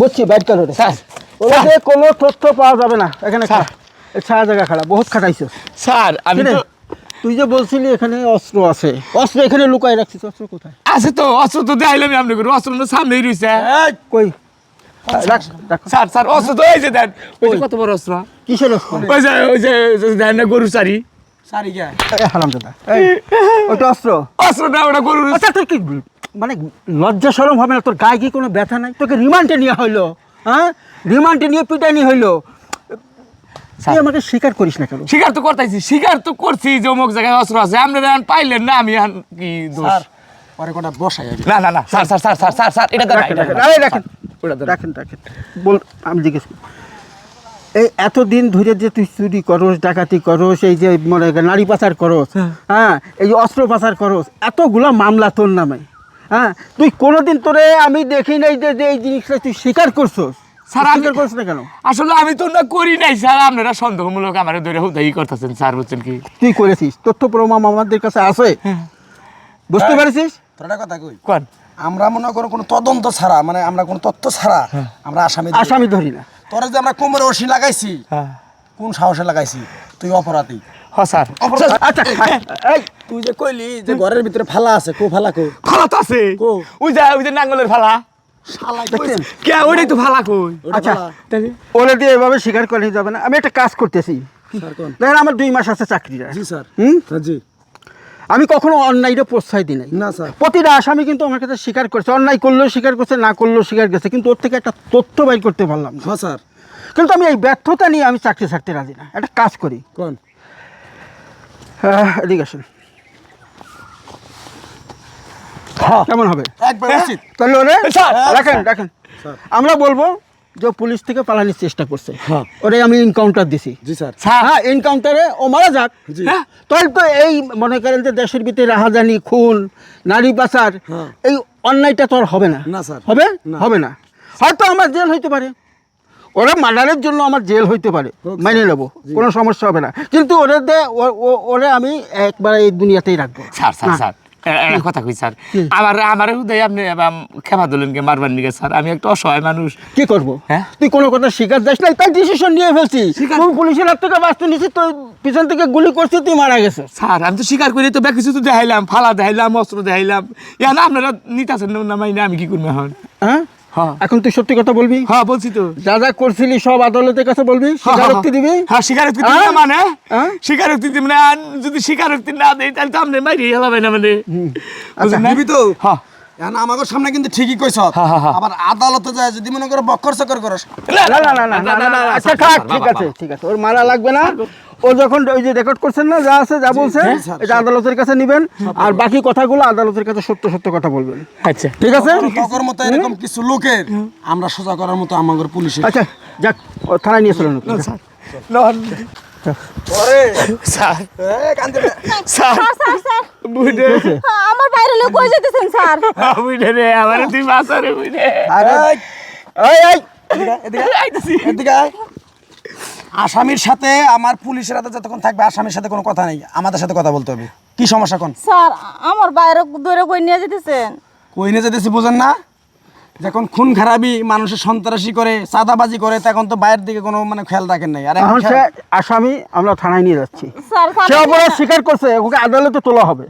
বুঝছি বাইট করো sir okay কোনো তথ্য পাওয়া যাবে না। এখানে ছায়া জায়গা খাড়া। বহুত খাটাইছো। স্যার আমি তো তুই যে বলছিলি এখানে অস্ত্র আছে। অস্ত্র এখানে লুকাই রাখছিস। অস্ত্র কোথায়? আছে তো অস্ত্র তো দেখাইলাম আমি আপনাকে। অস্ত্র তো সামনেই রয়েছে কই? স্যার স্যার অস্ত্র তো এই যে দেন। ওই কত বড় অস্ত্র? কিসের অস্ত্র? ওই যে ওই যে দেন না গরু সারি এই হারাম দাদা এই ওইটা অস্ত্র। অস্ত্রটা ওটা গরুর। আচ্ছা কি মানে লজ্জা সরম হবে না? তোর গায়ে কি কোনো ব্যথা নাই? তোকে রিমান্ডে নেওয়া হইল হ্যাঁ? রিমান্ডে নিয়ে পিটানি হইল। তুই আমাকে স্বীকার করিস না কেন? শিকার তো করতেছি শিকার তো করছি যে অমুক জায়গায় অস্ত্র আছে। আপনারা পাইলেন না আমি কি দোষ? পরে কোটা বসাই না না না sir sir sir sir sir sir এটা রাখেন রাখেন। এই রাখেন রাখেন। বল আমি জিজ্ঞেস করি। এই এতদিন ধরে যে তুই চুরি করস ডাকাতি করস এই যে মনে নারী পাচার করস হ্যাঁ। এই যে অস্ত্র পাচার করস এতগুলো মামলা তোর নামে। হ্যাঁ তুই কোনোদিন তোরে আমি দেখি নাই যে যে এই জিনিসটা তুই স্বীকার করছস? স্যার, স্বীকার করছিস না কেন? আসলে আমি তো না করি নাই স্যার আপনারা সন্দেহমূলক আমার ধরে হুদাই করতেছেন স্যার বুঝছেন কি? তুই করেছিস? তথ্য প্রমাণ আমাদের কাছে আছে? বুঝতে পেরেছিস? তোর একটা কথা কই? কোন? আমরা মনে করো কোনো তদন্ত ছাড়া মানে আমরা কোনো তথ্য ছাড়া আমরা আসামি ধরি। আসামি ধরি না। তোরা যে আমরা কোমরে রশি লাগাইছি হ্যাঁ। কোন সাহসে লাগাইছি? তুই অপরাধী। স্যার। আচ্ছা এই তুই যে কইলি যে ঘরের ভিতরে ফালা আছে কো ফালা কো? ফালা তো আছে। কো? ওই যে ওই যে নাঙ্গলের ফালা। ওইটাই তো ফালা কই? আচ্ছা ওরা দিয়ে এভাবে স্বীকার করে যাবে না। আমি একটা কাজ করতেছি। দেখেন আমার দুই মাস আছে চাকরিটা জি স্যার। হুম? হ্যাঁ, জি। আমি কখনো অন্যায়টা প্রশ্রয় দিই নাই। না স্যার। প্রতিটা আসামি কিন্তু আমার কাছে স্বীকার করছে। অন্যায় করলেও স্বীকার করছে না করলেও স্বীকার করছে। কিন্তু ওর থেকে একটা তথ্য বাইর করতে পারলাম হ্যাঁ স্যার। কিন্তু আমি এই ব্যর্থতা নিয়ে আমি চাকরি ছাড়তে রাজি না। একটা কাজ করি। কোন? এদিকে আসেন। কেমন হবে? তাহলে রাখেন রাখেন। আমরা বলব যে পুলিশ থেকে পালানোর চেষ্টা করছে। হ্যাঁ। ওরে আমি এনকাউন্টার দিছি। জি স্যার। স্যার হ্যাঁ এনকাউন্টারে ও মারা যাক। হ্যাঁ? তাহলে তো এই মনে করেন যে দেশের ভিতরে রাহাজানি খুন নারী পাচার হ্যাঁ। এই অন্যায়টা তো আর হবে না। না, স্যার। হবে? না। হবে না। হয়তো আমার জেল হইতে পারে। ওরা মার্ডারের জন্য আমার জেল হইতে পারে মেনে নেব কোনো সমস্যা হবে না। কিন্তু ওরে দে ও- ও- ওরে আমি একবার এই দুনিয়াতেই রাখব। স্যার স্যার স্যার কথা কই স্যার? আমার আমার হুদাই আপনি এবার ক্ষমা দিলেন কে মারবার নিকে স্যার? আমি একটা অসহায় মানুষ। কি করব? হ্যাঁ? তুই কোনো কথা স্বীকার যাস নাই তাই ডিসিশন নিয়ে ফেলছি। তুই পুলিশের হাত থেকে বাঁচতে নিছিস তো পিছন থেকে গুলি করছিস তুই মারা গেছিস। স্যার আমি তো স্বীকার করি তো কিছু তো দেখাইলাম ফালা দেখাইলাম অস্ত্র দেখাইলাম। এখন আপনারা নিতেছেন না মাইনে আমি কি করব এখন? হ্যাঁ? এখন তুই সত্যি কথা বলবি? হ্যাঁ বলছি তো। যা যা করছিলি সব আদালতের কাছে বলবি? স্বীকারোক্তি দিবি? হ্যাঁ স্বীকারোক্তি দিবি হ্যাঁ? না মানে? হ্যাঁ? স্বীকারোক্তি দিবি না। যদি স্বীকারোক্তি না দেই তাহলে তো আপনি মাইরে হেলাবে না? মানে দিবি তো। হ্যাঁ। এখন আমাকে সামনে কিন্তু ঠিকই কইছ। হ্যাঁ, হ্যাঁ, হ্যাঁ। আবার আদালতে যায় যদি মনে করো বক্কর চক্কর করস। না না না না না না না আচ্ছা থাক ঠিক আছে ঠিক আছে। ওর মারা লাগবে না। ও যখন ওই যে রেকর্ড করছেন না যা আছে যা বলছে এটা আদালতের কাছে নেবেন। আর বাকি কথাগুলো আদালতের কাছে সত্য সত্য কথা বলবেন। আচ্ছা। ঠিক আছে? মতো এরকম কিছু লোকের আমরা সোজা করার মতো আমাদের পুলিশের আচ্ছা যাক ও থানায় নিয়ে চলেন। স্যার। স্যার। স্যার। আমার বাইরে লোক কই যেতেছেন স্যার। বুঝে রে আমার তুই বাসা রে বুঝে আরে এই এই এদিকে, এদিকে, আইতাছি। এদিকে। আসামির সাথে আমার পুলিশের হাতে যতক্ষণ থাকবে আসামির সাথে কোনো কথা নেই। আমাদের সাথে কথা বলতে হবে। কি সমস্যা কোন? স্যার আমার বাইরে দূরে কই নিয়ে যেতেছেন? কই নিয়ে যেতেছি বোঝেন না? যখন খুন খারাপি মানুষের সন্ত্রাসী করে চাঁদাবাজি করে তখন তো বাইরের দিকে কোনো মানে খেয়াল রাখেন নাই। আর আসামি আমরা থানায় নিয়ে যাচ্ছি। স্যার স্যার সে অপরাধ স্বীকার করছে ওকে আদালতে তোলা হবে।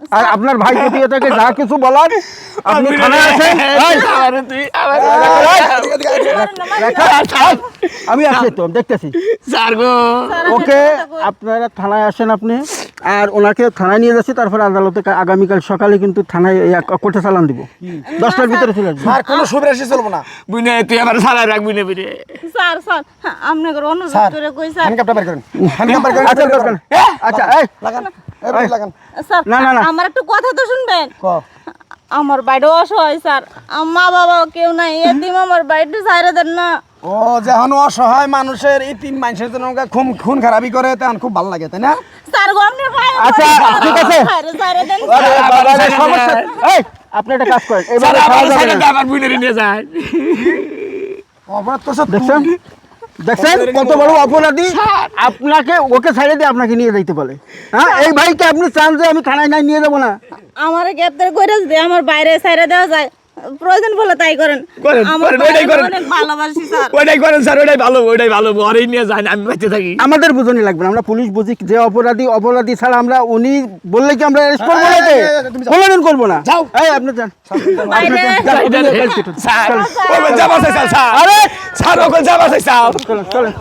আর আপনার ভাই যদি যা কিছু বলার আপনি থানায় আছেন আমি আছি তো দেখতেছি। ওকে আপনারা থানায় আসেন আপনি আর ওনাকে থানায় নিয়ে যাচ্ছি তারপরে আদালতে আগামীকাল সকালে কিন্তু থানায় কোর্টে চালান দিব। দশটার ভিতরে চলে আসবে। আর কোনো সুবিরাশি চলবো না। বুঝে তুই আমার রাখবি না বুঝে স্যার স্যার হ্যাঁ, আপনাকে অনুরোধ করে কই স্যার? হ্যান্ডকাপটা বের করেন। হ্যান্ডকাপ বের করেন। আচ্ছা আচ্ছা। এই লাগান। না, না। আমার একটু কথা তো শুনবেন? ক? আমার বাইরে অসহায় স্যার। মা বাবা কেউ নাই। এদিন আমার বাড়িতে সাইরে দেন না। ও যখন অসহায় মানুষের এই তিন মানুষের জন্য ওকে খুন খুন খারাপি করে তখন খুব ভালো লাগে তাই না? স্যার গো আপনার ভাই আচ্ছা, ঠিক আছে। সাইরে সাইরে দেন। আরে বাবা, সাইডে সমস্যা এই আপনি একটা কাজ করেন। এবারে বুঝে নিয়ে যায়। অপরাধ করছে দেখছেন? দেখছেন? কত বড় অপরাধী? আপনাকে ওকে ছাড়িয়ে দিয়ে আপনাকে নিয়ে যাইতে বলে। হ্যাঁ? এই ভাইকে আপনি চান যে আমি থানায় নাই নিয়ে যাব না। আমার গ্রেপ্তার করে আমার বাইরে ছাড়িয়ে দেওয়া যায়। প্রয়োজন বলে তাই করেন। করেন, ওইটাই করেন। ভালোবাসি স্যার। ওইটাই করেন স্যার ওইটাই ভালো ওইটাই ভালো ঘরেই নিয়ে যান আমি বাঁচতে থাকি। আমাদের বুঝনি লাগবে আমরা পুলিশ বুঝি যে অপরাধী অপরাধী ছাড়া আমরা উনি বললে কি আমরা অ্যারেস্ট করব না যাও। কোনোদিন করব না? যাও। এই আপনি যান। স্যার আরে! স্যার ওকে যাবা স্যার। চলেন চলেন।